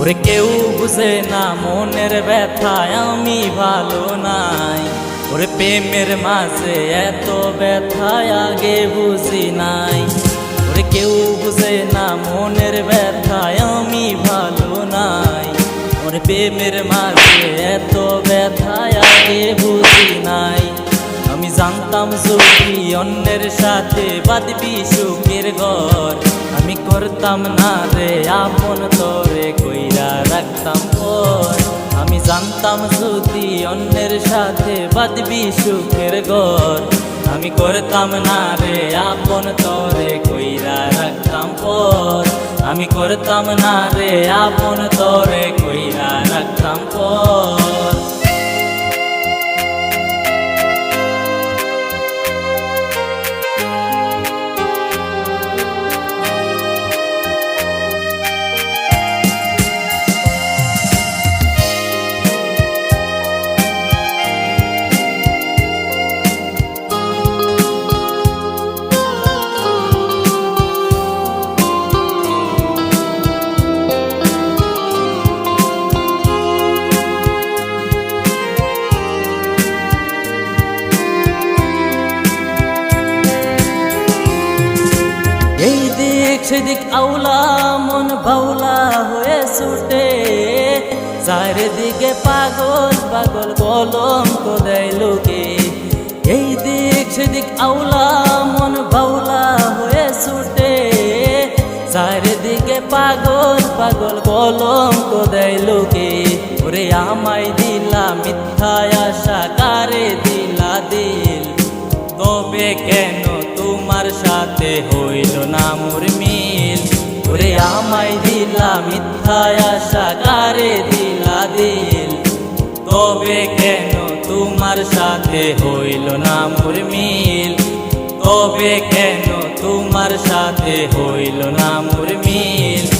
ওরে কেউ বুঝে না, মনের ব্যথায় আমি ভালো নাই। ওরে প্রেমের মাঝে এত ব্যথায় আগে বুঝি নাই। ওরে কেউ বুঝে না, মনের ব্যথায় আমি ভালো নাই। ওরে প্রেমের মাঝে এত ব্যথায় আগে বুঝি নাই। আমি জানতাম যদি অন্যের সাথে বাদবি সুখের ঘর। আমি করতাম না রে, আপন তোরে কইরা রাখতাম। পর আমি জানতাম যদি অন্যের সাথে বাদবি সুখের ঘর। আমি করতাম না রে, আপন তোরে কইরা রাখতাম। পর আমি করতাম না রে, আপন তোরে কইরা রাখতাম। পর সেদিক আউলা, মন বাউলা হয়ে ছুটে। চারিদিকে পাগল পাগল কলঙ্ক দেয় লোকে। এই দিক সেদিক আউলা, মন বাউলা হয়ে ছুটে। চারিদিকে পাগল পাগল কলঙ্ক দেয় লোকে। ওরে আমায় দিলা মিথ্যা আশা, কারে দিলা দিল? তবে কেন তোমার সাথে হইল না মোর মিল। ওরে আমায় দিলা মিথ্যা আশা দিলা দিল? তবে কেন তোমার সাথে হইল না মোর মিল? তবে কেন তোমার সাথে হইল না মোর মিল?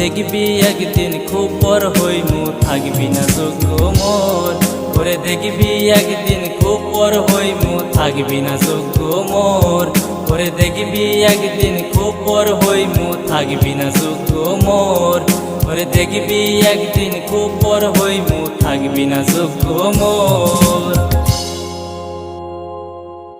দেখবি একদিন খুব পর হইমু থাকবি না যোগ্য মোর করে দেখবি একদিন খুব পর হইমু থাকবি না যোগ্য মোর করে দেখবি একদিন খুব পর হইমু থাকবি না যোগ্য মোর করে দেখবি একদিন খুব পর হইমু থাকবি না যোগ্য মোর